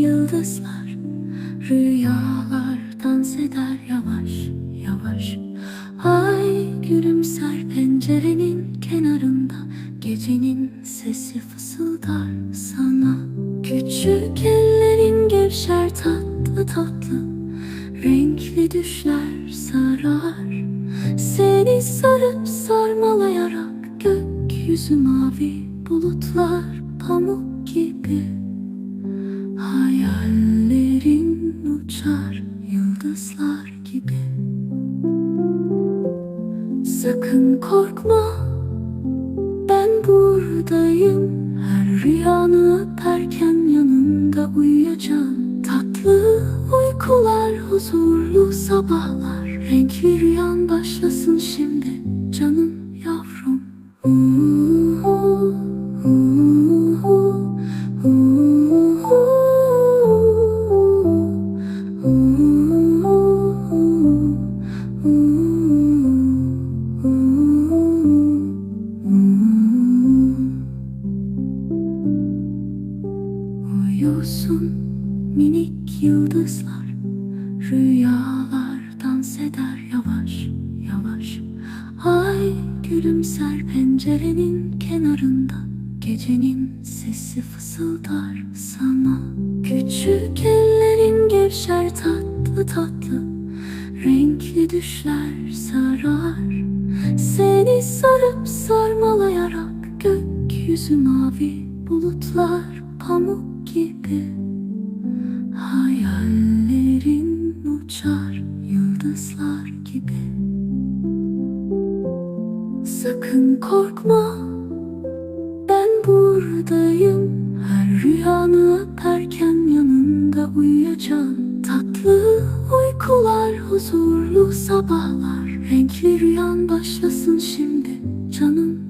yıldızlar Rüyalar dans eder yavaş yavaş. Ay gülümser pencerenin kenarında Gecenin sesi fısıldar sana. Küçük ellerin gevşer tatlı tatlı Renkli düşler sarar. Seni sarıp sarmalayarak Gökyüzü mavi bulutlar pamuk gibi Hayallerin uçar yıldızlar gibi. Sakın korkma ben buradayım. Her rüyanı öperken yanında uyuyacağım. Tatlı uykular, huzurlu sabahlar. Renkli rüyan başlasın şimdi canım Uyuyorsun minik yıldızlar Rüyalar dans eder yavaş yavaş. Ay gülümser pencerenin kenarında Gecenin sesi fısıldar sana. Küçük ellerin gevşer tatlı tatlı Renkli düşler sarar. Seni sarıp sarmalayarak Gökyüzü mavi bulutlar pamuk gibi Hayallerin uçar yıldızlar gibi. Sakın korkma ben buradayım. Her rüyanı öperken yanında uyuyacağım. Tatlı uykular, huzurlu sabahlar. Renkli rüyan başlasın şimdi canım